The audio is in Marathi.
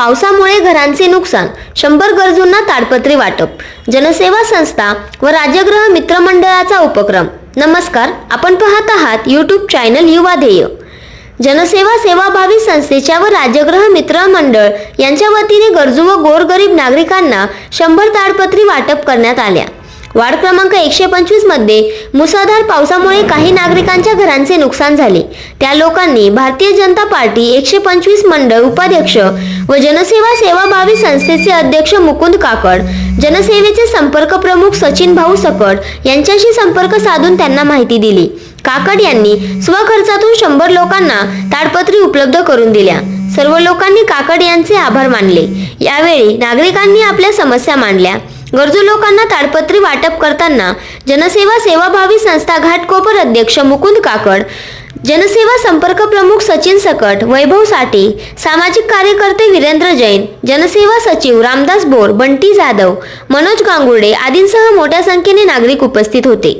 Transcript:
पावसामुळे घरांचे नुकसान शंभर गरजूंना ताडपत्री वाटप जनसेवा संस्था व राजगृह मित्रमंडळाचा उपक्रम. नमस्कार आपण पाहत आहात यूट्यूब चॅनल युवा ध्येय. जनसेवा सेवाभावी संस्थेच्या व राजगृह मित्र मंडळ यांच्या वतीने गरजू व गोरगरीब नागरिकांना शंभर ताडपत्री वाटप करण्यात आल्या. वार्ड क्रमांक एकशे पंचवीसमध्ये मुसळधार पावसामुळे काही नागरिकांच्या घरांचे नुकसान झाले. त्या लोकांनी भारतीय जनता पार्टी एकशे पंचवीस मंडळ उपाध्यक्ष व जनसेवा सेवाभावी संस्थेचे अध्यक्ष मुकुंद काकड जनसेवेचे संपर्क प्रमुख सचिन भाऊ सकट यांच्याशी संपर्क साधून त्यांना माहिती दिली. काकड यांनी स्वखर्चातून शंभर लोकांना ताडपत्री उपलब्ध करून दिल्या. सर्व लोकांनी काकड यांचे आभार मानले. यावेळी नागरिकांनी आपल्या समस्या मांडल्या. गरजू लोकांना ताडपत्री वाटप करताना जनसेवा सेवाभावी संस्था घाटकोपर अध्यक्ष मुकुंद काकड जनसेवा संपर्क प्रमुख सचिन सकट वैभव साठे सामाजिक कार्यकर्ते वीरेंद्र जैन जनसेवा सचिव रामदास बोर बंटी जाधव मनोज गांगुर्डे आदींसह मोठ्या संख्येने नागरिक उपस्थित होते.